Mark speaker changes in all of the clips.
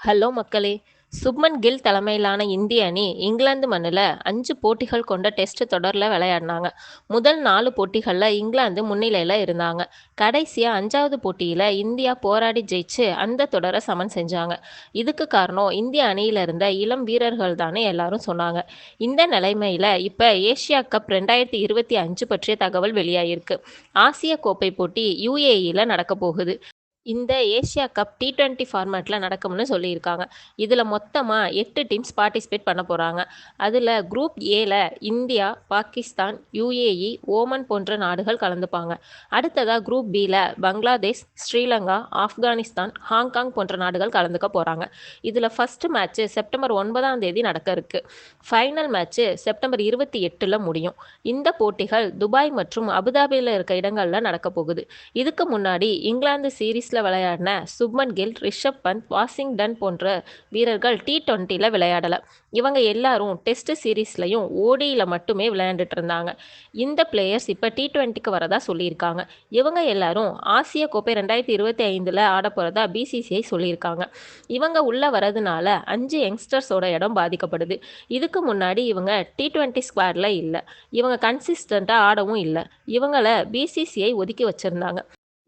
Speaker 1: Hello மக்களே சுப்மன் கில் தலைமையிலான இந்திய அணி இங்கிலாந்து மண்ணில் அஞ்சு போட்டிகள் கொண்ட டெஸ்ட் தொடரில் விளையாடினாங்க. முதல் நாலு போட்டிகளில் இங்கிலாந்து முன்னிலையில் இருந்தாங்க. கடைசியாக அஞ்சாவது போட்டியில் இந்தியா போராடி ஜெயிச்சு அந்த தொடரை சமன் செஞ்சாங்க. இதுக்கு காரணம் இந்திய அணியில் இருந்த இளம் வீரர்கள் தானே எல்லாரும் சொன்னாங்க. இந்த நிலைமையில் இப்போ ஏஷியா கப் ரெண்டாயிரத்தி இருபத்தி அஞ்சு பற்றிய தகவல் வெளியாகிருக்கு ஆசிய கோப்பை போட்டி யுஏஇயில் நடக்க போகுது. இந்த ஏஷியா கப் டி ட்வெண்ட்டி ஃபார்மேட்டில் நடக்கும்னு சொல்லியிருக்காங்க. இதில் மொத்தமாக எட்டு டீம்ஸ் பார்ட்டிசிபேட் பண்ண போகிறாங்க அதில் குரூப் ஏல இந்தியா பாகிஸ்தான் யுஏஇ ஓமன் போன்ற நாடுகள் கலந்துப்பாங்க. அடுத்ததாக குரூப் பியில் பங்களாதேஷ் ஸ்ரீலங்கா ஆப்கானிஸ்தான் ஹாங்காங் போன்ற நாடுகள் கலந்துக்க போகிறாங்க இதில் ஃபஸ்ட்டு மேட்ச்சு செப்டம்பர் ஒன்பதாம் தேதி நடக்க இருக்குது ஃபைனல் மேட்ச்சு செப்டம்பர் இருபத்தி எட்டில் முடியும். இந்த போட்டிகள் துபாய் மற்றும் அபுதாபியில் இருக்க இடங்களில் நடக்க போகுது. இதுக்கு முன்னாடி இங்கிலாந்து சீரீஸில் விளையாடின சுப்மன் கில் ரிஷப் பந்த் வாஷிங்டன் போன்ற வீரர்கள் டி டுவெண்ட்டியில் விளையாடலை. இவங்க எல்லாரும் டெஸ்ட் சீரீஸ்லையும் ஓடியில் மட்டுமே விளையாண்டுட்டு இருந்தாங்க. இந்த பிளேயர்ஸ் இப்போ டி டுவெண்ட்டிக்கு வரதா சொல்லியிருக்காங்க. இவங்க எல்லாரும் ஆசிய கோப்பை ரெண்டாயிரத்தி இருபத்தி ஐந்தில் ஆட போகிறதா பிசிசிஐ சொல்லியிருக்காங்க. இவங்க உள்ளே வரதுனால அஞ்சு யங்ஸ்டர்ஸோட இடம் பாதிக்கப்படுது. இதுக்கு முன்னாடி இவங்க டி டுவெண்ட்டி ஸ்குவாடில் இல்லை. இவங்க கன்சிஸ்டண்ட்டாக ஆடவும் இல்லை. இவங்களை பிசிசிஐ ஒதுக்கி வச்சுருந்தாங்க.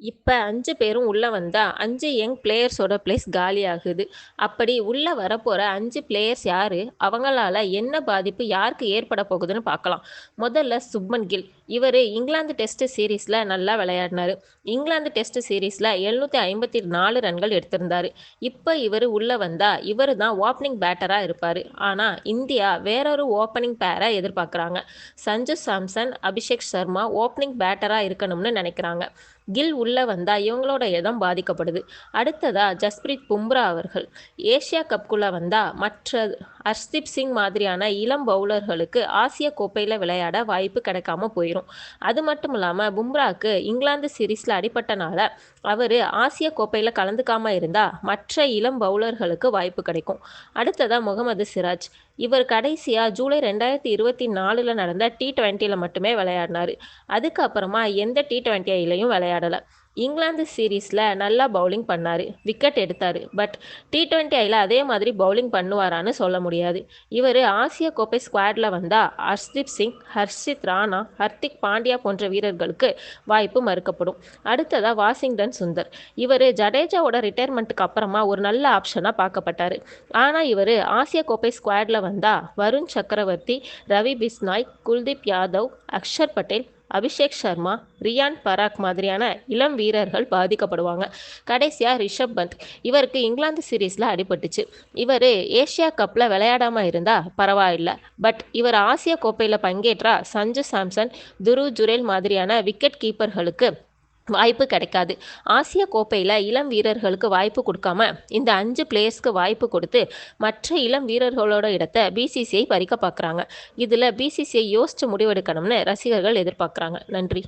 Speaker 1: இப்போ அஞ்சு பேரும் உள்ளே வந்தால் அஞ்சு யங் பிளேயர்ஸோட பிளேஸ் காலி ஆகுது அப்படி உள்ளே வரப்போகிற அஞ்சு பிளேயர்ஸ் யார்? அவங்களால என்ன பாதிப்பு யாருக்கு ஏற்பட போகுதுன்னு பார்க்கலாம். முதல்ல சுப்மன் கில். இவர் இங்கிலாந்து டெஸ்ட் சீரீஸில் நல்லா விளையாடினார். இங்கிலாந்து டெஸ்ட் சீரீஸில் எழுநூற்றி ஐம்பத்தி நாலு ரன்கள் எடுத்திருந்தார். இப்போ இவர் உள்ளே வந்தால் இவர் தான் ஓப்பனிங் பேட்டராக இருப்பார். ஆனால் இந்தியா வேறொரு ஓப்பனிங் பேரை எதிர்பார்க்குறாங்க. சஞ்சு சாம்சன் அபிஷேக் சர்மா ஓப்பனிங் பேட்டராக இருக்கணும்னு நினைக்கிறாங்க. கில் உள்ளே வந்தால் இவங்களோட இடம் பாதிக்கப்படுது. அடுத்ததாக ஜஸ்பிரீத் பும்ரா அவர்கள். ஏஷியா கப்குள்ளே வந்தால் மற்ற ஹர்ஷ்தீப் சிங் மாதிரியான இளம் பவுலர்களுக்கு ஆசிய கோப்பையில் விளையாட வாய்ப்பு கிடைக்காம போயிடும் அது மட்டும் இல்லாமல் பும்ராவுக்கு இங்கிலாந்து சீரீஸில் அடிப்பட்டனால அவர் ஆசிய கோப்பையில் கலந்துக்காமல் இருந்தால் மற்ற இளம் பவுலர்களுக்கு வாய்ப்பு கிடைக்கும். அடுத்ததாக முகமது சிராஜ். இவர் கடைசியாக ஜூலை ரெண்டாயிரத்தி இருபத்தி நாலில் நடந்த டி ட்வெண்ட்டியில் மட்டுமே விளையாடினார். அதுக்கப்புறமா எந்த டி ட்வெண்ட்டியிலையும் விளையாடலை. இங்கிலாந்து சீரீஸில் நல்லா பவுலிங் பண்ணார். விக்கெட் எடுத்தார். பட் டி ட்வெண்ட்டி ஐயில் அதே மாதிரி பவுலிங் பண்ணுவாரான்னு சொல்ல முடியாது. இவர் ஆசிய கோப்பை ஸ்குவாடில் வந்தால் ஹர்ஷ்தீப் சிங் ஹர்ஷித் ராணா ஹர்திக் பாண்டியா போன்ற வீரர்களுக்கு வாய்ப்பு மறுக்கப்படும். அடுத்ததாக வாஷிங்டன் சுந்தர். இவர் ஜடேஜாவோட ரிட்டையர்மெண்ட்டுக்கு அப்புறமா ஒரு நல்ல ஆப்ஷனாக பார்க்கப்பட்டார். ஆனால் இவர் ஆசிய கோப்பை ஸ்குவாடில் வந்தால் வருண் சக்கரவர்த்தி ரவி பிஸ்னாய் குல்தீப் யாதவ் அக்ஷர் பட்டேல் அபிஷேக் சர்மா ரியான் பராக் மாதிரியான இளம் வீரர்கள் பாதிக்கப்படுவாங்க. கடைசியாக ரிஷப் பந்த். இவருக்கு இங்கிலாந்து சீரீஸில் அடிபட்டுச்சு. இவர் ஏஷியா கப்பில் விளையாடாமல் இருந்தால் பரவாயில்ல. பட் இவர் ஆசிய கோப்பையில் பங்கேற்றா சஞ்சு சாம்சன் துரு ஜுரேல் மாதிரியான விக்கெட் கீப்பர்களுக்கு வாய்ப்பு கிடைக்காது. ஆசிய கோப்பையில் இளம் வீரர்களுக்கு வாய்ப்பு கொடுக்காம இந்த அஞ்சு பிளேயர்ஸ்க்கு வாய்ப்பு கொடுத்து மற்ற இளம் வீரர்களோட இடத்தை பிசிசிஐ பறிக்க பார்க்குறாங்க இதில் பிசிசிஐ யோசித்து முடிவெடுக்கணும்னு ரசிகர்கள் எதிர்பார்க்குறாங்க நன்றி.